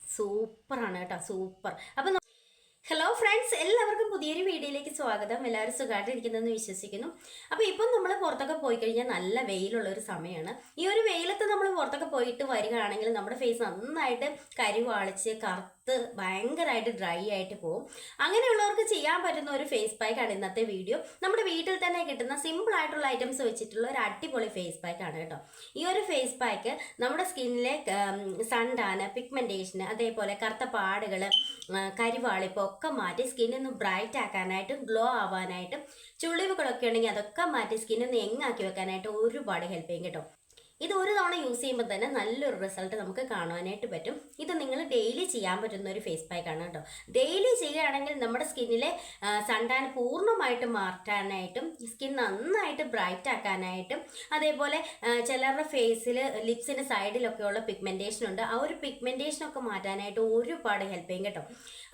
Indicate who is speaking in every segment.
Speaker 1: സൂപ്പറാണ് കേട്ടോ സൂപ്പർ. അപ്പം ഹലോ ഫ്രണ്ട്സ് എല്ലാവർക്കും പുതിയൊരു വീഡിയോയിലേക്ക് സ്വാഗതം. എല്ലാവരും സുഖമായിട്ടിരിക്കുന്നതെന്ന് വിശ്വസിക്കുന്നു. അപ്പോൾ ഇപ്പം നമ്മൾ പുറത്തൊക്കെ പോയി കഴിഞ്ഞാൽ നല്ല വെയിലുള്ള ഒരു സമയമാണ്. ഈ ഒരു വെയിലത്ത് നമ്മൾ പുറത്തൊക്കെ പോയിട്ട് വരികയാണെങ്കിൽ നമ്മുടെ ഫേസ് നന്നായിട്ട് കരിവാളിച്ച് കറുത്ത് ഭയങ്കരമായിട്ട് ഡ്രൈ ആയിട്ട് പോകും അങ്ങനെയുള്ളവർക്ക് ചെയ്യാൻ പറ്റുന്ന ഒരു ഫേസ് പാക്കാണ് ഇന്നത്തെ വീഡിയോ നമ്മുടെ വീട്ടിൽ തന്നെ കിട്ടുന്ന സിമ്പിൾ ആയിട്ടുള്ള ഐറ്റംസ് വെച്ചിട്ടുള്ള ഒരു അടിപൊളി ഫേസ് പാക്കാണ് കേട്ടോ. ഈ ഒരു ഫേസ് പാക്ക് നമ്മുടെ സ്കിന്നിലെ സൺടാന് പിഗ്മെന്റേഷന് അതേപോലെ കറുത്ത പാടുകൾ കരിവാളിപ്പോൾ ഒക്കെ മാറ്റി സ്കിന്നൊന്ന് ബ്രൈറ്റ് ആക്കാനായിട്ടും ഗ്ലോ ആവാനായിട്ടും ചുളിവുകളൊക്കെ ഉണ്ടെങ്കിൽ അതൊക്കെ മാറ്റി സ്കിന്നൊന്ന് എങ്ങാക്കി വെക്കാനായിട്ട് ഒരുപാട് ഹെൽപ്പ് ചെയ്യും കേട്ടോ. ഇത് ഒരു തവണ യൂസ് ചെയ്യുമ്പോൾ തന്നെ നല്ലൊരു റിസൾട്ട് നമുക്ക് കാണുവാനായിട്ട് പറ്റും. ഇത് നിങ്ങൾ ഡെയിലി ചെയ്യാൻ പറ്റുന്ന ഒരു ഫേസ് പാക്ക് ആണ് കേട്ടോ. ഡെയിലി ചെയ്യുകയാണെങ്കിൽ നമ്മുടെ സ്കിന്നിലെ സൺടാൻ പൂർണമായിട്ട് മാറ്റാനായിട്ടും സ്കിൻ നന്നായിട്ട് ബ്രൈറ്റ് ആക്കാനായിട്ടും അതേപോലെ ചിലരുടെ ഫേസിൽ ലിപ്സിന്റെ സൈഡിലൊക്കെയുള്ള പിഗ്മെന്റേഷൻ ഉണ്ട്. ആ ഒരു പിഗ്മെന്റേഷൻ ഒക്കെ മാറ്റാനായിട്ട് ഒരുപാട് ഹെൽപ്പ് ചെയ്യും കേട്ടോ.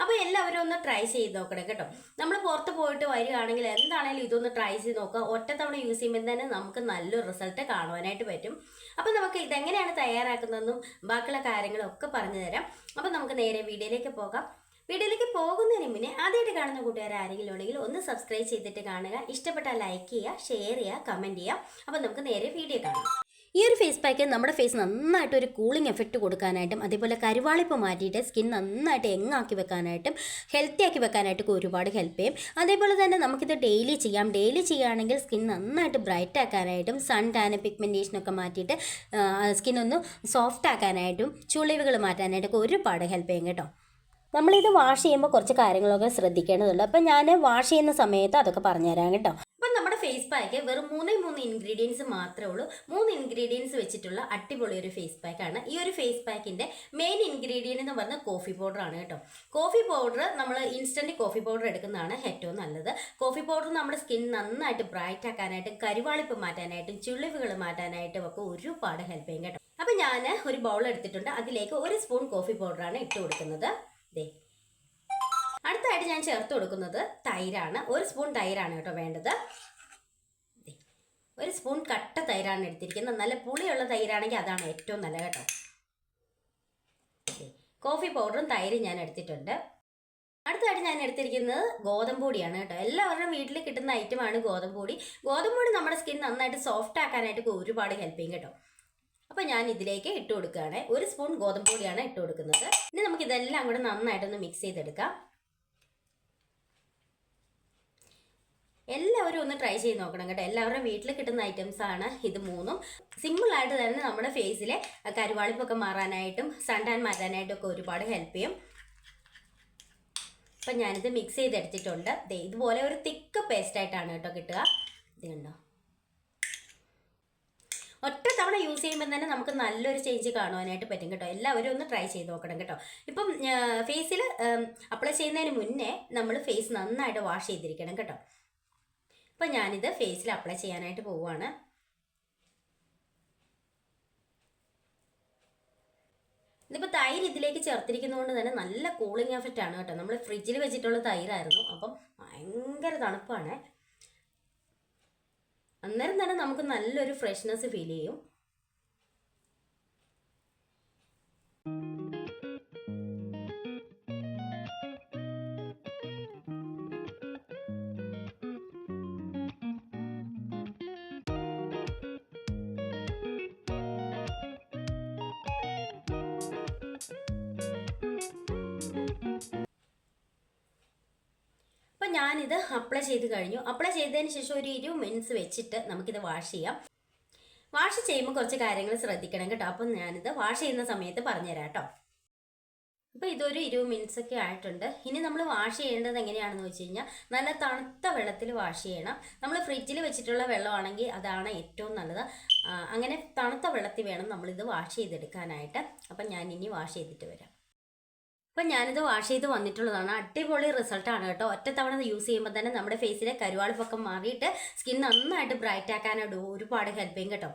Speaker 1: അപ്പോൾ എല്ലാവരും ഒന്ന് ട്രൈ ചെയ്ത് നോക്കണം കേട്ടോ. നമ്മൾ പുറത്ത് പോയിട്ട് വരികയാണെങ്കിൽ എന്താണെങ്കിലും ഇതൊന്ന് ട്രൈ ചെയ്ത് നോക്കുക. ഒറ്റത്തവണ യൂസ് ചെയ്യുമ്പോൾ തന്നെ നമുക്ക് നല്ലൊരു റിസൾട്ട് കാണുവാനായിട്ട് പറ്റും. അപ്പോൾ നമുക്ക് ഇതെങ്ങനെയാണ് തയ്യാറാക്കുന്നതെന്നും ബാക്കിയുള്ള കാര്യങ്ങളും ഒക്കെ പറഞ്ഞു തരാം. അപ്പോൾ നമുക്ക് നേരെ വീഡിയോയിലേക്ക് പോകാം. വീഡിയോയിലേക്ക് പോകുന്നതിന് മുന്നേ ആദ്യമായിട്ട് കാണുന്ന കൂട്ടുകാർ ആരെങ്കിലും ഉണ്ടെങ്കിൽ ഒന്ന് സബ്സ്ക്രൈബ് ചെയ്തിട്ട് കാണുക. ഇഷ്ടപ്പെട്ടാൽ ലൈക്ക് ചെയ്യുക ഷെയർ ചെയ്യുക കമന്റ് ചെയ്യുക. അപ്പോൾ നമുക്ക് നേരെ വീഡിയോ കാണാം. ഈ ഒരു ഫേസ് പാക്ക് നമ്മുടെ ഫേസ് നന്നായിട്ട് ഒരു കൂളിംഗ് എഫക്റ്റ് കൊടുക്കാനായിട്ടും അതേപോലെ കരുവാളിപ്പ് മാറ്റിയിട്ട് സ്കിൻ നന്നായിട്ട് എങ്ങാക്കി വെക്കാനായിട്ടും ഹെൽത്തി ആക്കി വെക്കാനായിട്ടൊക്കെ ഒരുപാട് ഹെൽപ്പ് ചെയ്യും. അതേപോലെ തന്നെ നമുക്കിത് ഡെയിലി ചെയ്യാം. ഡെയിലി ചെയ്യുകയാണെങ്കിൽ സ്കിൻ നന്നായിട്ട് ബ്രൈറ്റ് ആക്കാനായിട്ടും സൺ ടാന ടാന് പിഗ്മെന്റേഷനൊക്കെ മാറ്റിയിട്ട് സ്കിൻ ഒന്ന് സോഫ്റ്റ് ആക്കാനായിട്ടും ചുളിവുകൾ മാറ്റാനായിട്ടൊക്കെ ഒരുപാട് ഹെൽപ്പ് ചെയ്യും കേട്ടോ. നമ്മളിത് വാഷ് ചെയ്യുമ്പോൾ കുറച്ച് കാര്യങ്ങളൊക്കെ ശ്രദ്ധിക്കേണ്ടതുണ്ട്. അപ്പം ഞാൻ വാഷ് ചെയ്യുന്ന സമയത്ത് അതൊക്കെ പറഞ്ഞുതരാം കേട്ടോ. ഫേസ് പാക്ക് വെറും മൂന്നേ മൂന്ന് ഇൻഗ്രീഡിയൻസ് മാത്രമേ ഉള്ളൂ. മൂന്ന് ഇൻഗ്രീഡിയൻസ് വെച്ചിട്ടുള്ള അടിപൊളി ഒരു ഫേസ് പാക്കാണ് ഈ ഒരു ഫേസ് പാക്കിന്റെ മെയിൻ ഇൻഗ്രീഡിയന്റ് എന്ന് പറഞ്ഞാൽ കോഫി പൗഡർ ആണ് കേട്ടോ. കോഫി പൗഡർ നമ്മൾ ഇൻസ്റ്റന്റ് കോഫി പൗഡർ എടുക്കുന്നതാണ് ഏറ്റവും നല്ലത്. കോഫി പൗഡർ നമ്മുടെ സ്കിൻ നന്നായിട്ട് ബ്രൈറ്റ് ആക്കാനായിട്ടും കരുവാളിപ്പ് മാറ്റാനായിട്ടും ചുളിവുകൾ മാറ്റാനായിട്ടും ഒക്കെ ഒരുപാട് ഹെൽപ്പ് ചെയ്യും കേട്ടോ. അപ്പം ഞാൻ ഒരു ബൗൾ എടുത്തിട്ടുണ്ട്. അതിലേക്ക് ഒരു സ്പൂൺ കോഫി പൗഡറാണ് ഇട്ട് കൊടുക്കുന്നത്. ദേ. അടുത്തായിട്ട് ഞാൻ ചേർത്ത് കൊടുക്കുന്നത് തൈരാണ്. ഒരു സ്പൂൺ തൈരാണ് കേട്ടോ വേണ്ടത്. ഒരു സ്പൂൺ കട്ട തൈരാണ് എടുത്തിരിക്കുന്നത്. നല്ല പുളിയുള്ള തൈരാണെങ്കിൽ അതാണ് ഏറ്റവും നല്ല കേട്ടോ. കോഫി പൗഡറും തൈരും ഞാൻ എടുത്തിട്ടുണ്ട്. അടുത്തായിട്ട് ഞാൻ എടുത്തിരിക്കുന്നത് ഗോതമ്പ് പൊടിയാണ് കേട്ടോ. എല്ലാവരുടെയും വീട്ടിൽ കിട്ടുന്ന ഐറ്റമാണ് ഗോതമ്പ് പൊടി നമ്മുടെ സ്കിൻ നന്നായിട്ട് സോഫ്റ്റ് ആക്കാനായിട്ട് ഒരുപാട് ഹെൽപ്പ് ചെയ്യും കേട്ടോ. അപ്പോൾ ഞാൻ ഇതിലേക്ക് ഇട്ട് കൊടുക്കുകയാണ്. ഒരു സ്പൂൺ ഗോതമ്പ് പൊടിയാണ് ഇട്ട് കൊടുക്കുന്നത്. ഇനി നമുക്ക് ഇതെല്ലാം കൂടെ നന്നായിട്ടൊന്ന് മിക്സ് ചെയ്തെടുക്കാം. എല്ലാവരും ഒന്ന് ട്രൈ ചെയ്ത് നോക്കണം കേട്ടോ. എല്ലാവരുടെ വീട്ടിൽ കിട്ടുന്ന ഐറ്റംസ് ആണ് ഇത് മൂന്നും. സിമ്പിൾ ആയിട്ട് തന്നെ നമ്മുടെ ഫേസിലെ കരുവാളിപ്പൊക്കെ മാറാനായിട്ടും സൺടാൻ മാറ്റാനായിട്ടും ഒക്കെ ഒരുപാട് ഹെൽപ്പ് ചെയ്യും. അപ്പം ഞാനിത് മിക്സ് ചെയ്തെടുത്തിട്ടുണ്ട് ഇതുപോലെ ഒരു തിക്ക് പേസ്റ്റ് ആയിട്ടാണ് കേട്ടോ കിട്ടുക. ഇത് കണ്ടോ? ഒറ്റ തവണ യൂസ് ചെയ്യുമ്പോൾ തന്നെ നമുക്ക് നല്ലൊരു ചേഞ്ച് കാണുവാനായിട്ട് പറ്റും കേട്ടോ. എല്ലാവരും ഒന്ന് ട്രൈ ചെയ്ത് നോക്കണം കേട്ടോ. ഇപ്പം ഫേസിൽ അപ്ലൈ ചെയ്യുന്നതിന് മുന്നേ നമ്മൾ ഫേസ് നന്നായിട്ട് വാഷ് ചെയ്തിരിക്കണം കേട്ടോ. അപ്പം ഞാനിത് ഫേസിൽ അപ്ലൈ ചെയ്യാനായിട്ട് പോവുകയാണ് ഇതിപ്പോൾ തൈര് ഇതിലേക്ക് ചേർത്തിരിക്കുന്നതുകൊണ്ട് തന്നെ നല്ല കൂളിംഗ് എഫക്റ്റ് ആണ് കേട്ടോ. നമ്മൾ ഫ്രിഡ്ജിൽ വെച്ചിട്ടുള്ള തൈരായിരുന്നു. അപ്പം ഭയങ്കര തണുപ്പാണ്. അന്നേരം തന്നെ നമുക്ക് നല്ലൊരു ഫ്രഷ്നെസ് ഫീൽ ചെയ്യും. ഞാനിത് അപ്ലൈ ചെയ്ത് കഴിഞ്ഞു. അപ്ലൈ ചെയ്തതിന് ശേഷം ഒരു ഇരുപത് മിനിറ്റ്സ് വെച്ചിട്ട് നമുക്കിത് വാഷ് ചെയ്യാം. വാഷ് ചെയ്യുമ്പോൾ കുറച്ച് കാര്യങ്ങൾ ശ്രദ്ധിക്കണം കേട്ടോ. അപ്പം ഞാനിത് വാഷ് ചെയ്യുന്ന സമയത്ത് പറഞ്ഞുതരാം കേട്ടോ. അപ്പോൾ ഇതൊരു ഇരുപത് മിനിറ്റ്സ് ഒക്കെ ആയിട്ടുണ്ട്. ഇനി നമ്മൾ വാഷ് ചെയ്യേണ്ടത് എങ്ങനെയാണെന്ന് വെച്ച് കഴിഞ്ഞാൽ നല്ല തണുത്ത വെള്ളത്തിൽ വാഷ് ചെയ്യണം. നമ്മൾ ഫ്രിഡ്ജിൽ വെച്ചിട്ടുള്ള വെള്ളമാണെങ്കിൽ അതാണ് ഏറ്റവും നല്ലത്. അങ്ങനെ തണുത്ത വെള്ളത്തിൽ വേണം നമ്മളിത് വാഷ് ചെയ്തെടുക്കാനായിട്ട്. അപ്പം ഞാൻ ഇനി വാഷ് ചെയ്തിട്ട് വരാം. അപ്പം ഞാനിത് വാഷ് ചെയ്ത് വന്നിട്ടുള്ളതാണ്. അടിപൊളി റിസൾട്ടാണ് കേട്ടോ. ഒറ്റത്തവണ തവണ യൂസ് ചെയ്യുമ്പോൾ തന്നെ നമ്മുടെ ഫേസിലെ കരുവാളിപ്പൊക്കെ മാറിയിട്ട് സ്കിൻ നന്നായിട്ട് ബ്രൈറ്റ് ആക്കാനായിട്ട് ഒരുപാട് ഹെൽപ്പ് ചെയ്യും കേട്ടോ.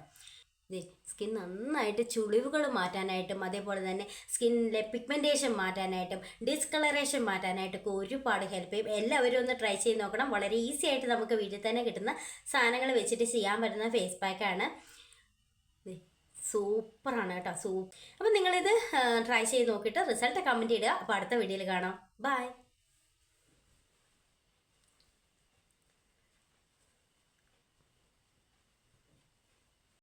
Speaker 1: സ്കിൻ നന്നായിട്ട് ചുളിവുകൾ മാറ്റാനായിട്ടും അതേപോലെ തന്നെ സ്കിന്നിലെ പിഗ്മെന്റേഷൻ മാറ്റാനായിട്ടും ഡിസ്കളറേഷൻ മാറ്റാനായിട്ടൊക്കെ ഒരുപാട് ഹെൽപ്പ് ചെയ്യും. എല്ലാവരും ഒന്ന് ട്രൈ ചെയ്ത് നോക്കണം. വളരെ ഈസി ആയിട്ട് നമുക്ക് വീട്ടിൽ തന്നെ കിട്ടുന്ന സാധനങ്ങൾ വെച്ചിട്ട് ചെയ്യാൻ പറ്റുന്ന ഫേസ് പാക്കാണ് സൂപ്പറാണ് കേട്ടോ സൂപ്പ്. അപ്പം നിങ്ങളിത് ട്രൈ ചെയ്ത് നോക്കിയിട്ട് റിസൾട്ട് കമന്റ് ചെയ്യുക അപ്പോൾ അടുത്ത വീഡിയോയിൽ കാണാം. ബൈ